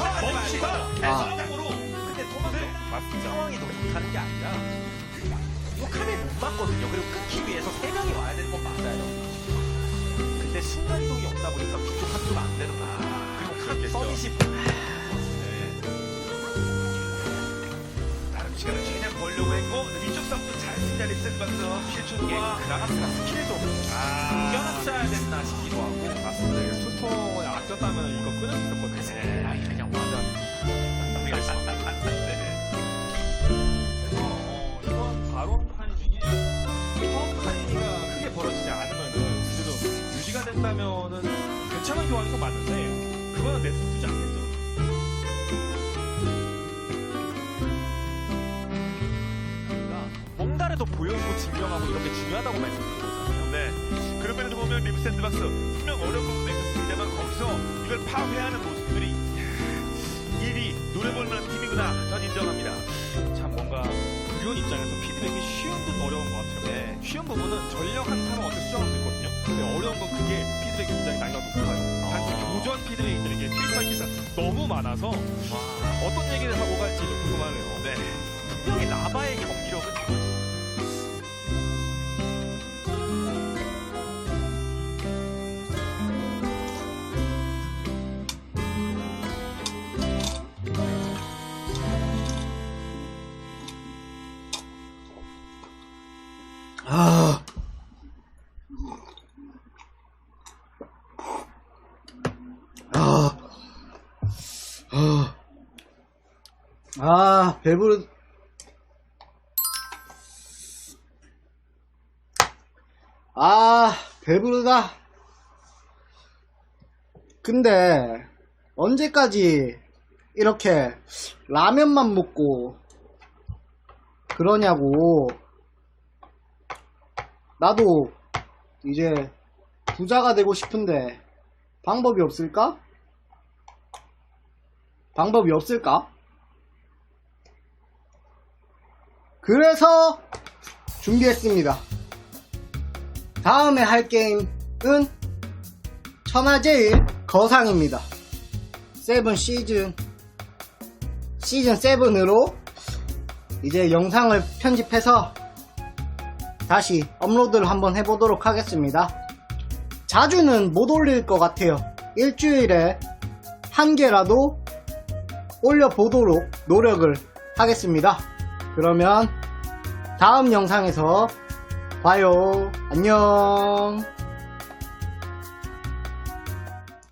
멈추고 아. 근데 토마토 맞습니다. 상황이 너무 좋다는 게 아니라 욕함에 못 맞거든요. 그리고 끊기 위해서 세 명이 와야 되는 건 맞아요. 근데 순간 이동이 없다 보니까 그쪽 한쪽은 안 되는 거야. 그리고 큰 그렇겠죠. 서밋이 다른 시간을 최대한 벌려고 했고 위쪽 싸움도 잘 승리한 립센박스 이게 실축과 그라가스가 스킬도 아 이겨놨어야 됐나 싶기도 하고 맞습니다. 이게 수통을 아꼈다면 이거 끊을 괜찮은 교환인 건 맞는데 그거는 내손 두지 않겠죠. 뭔가를 더 보여주고 증명하고 이런 게 중요하다고 말씀드린 거잖아요. 네. 그런 면에서 보면 리브 샌드박스 분명 어려운 부분도 있었습니다만 거기서 이걸 파괴하는 모습들이 1위 노려볼 만한 팀이구나 전 인정합니다. 참 뭔가 구현 입장에서 피드백이 쉬운 듯 어려운 것 같아요. 네. 쉬운 부분은 전력 한타는 어떻게 수정하면 되거든요. 근데 어려운 건 그게 피드백 굉장히 난이도가 높아요. 단지 교전 피드백들에게 필살 기사 너무 많아서 어떤 얘기를 하고 갈지 좀 궁금하네요. 네. 분명히 라바의 아, 배부르. 아, 배부르다. 근데, 언제까지 이렇게 라면만 먹고 그러냐고. 나도 이제 부자가 되고 싶은데 방법이 없을까? 방법이 없을까? 그래서 준비했습니다. 다음에 할 게임은 천하제일 거상입니다. 세븐 시즌 시즌 7으로 이제 영상을 편집해서 다시 업로드를 한번 해보도록 하겠습니다. 자주는 못 올릴 것 같아요. 일주일에 한 개라도 올려보도록 노력을 하겠습니다. 그러면 다음 영상에서 봐요. 안녕.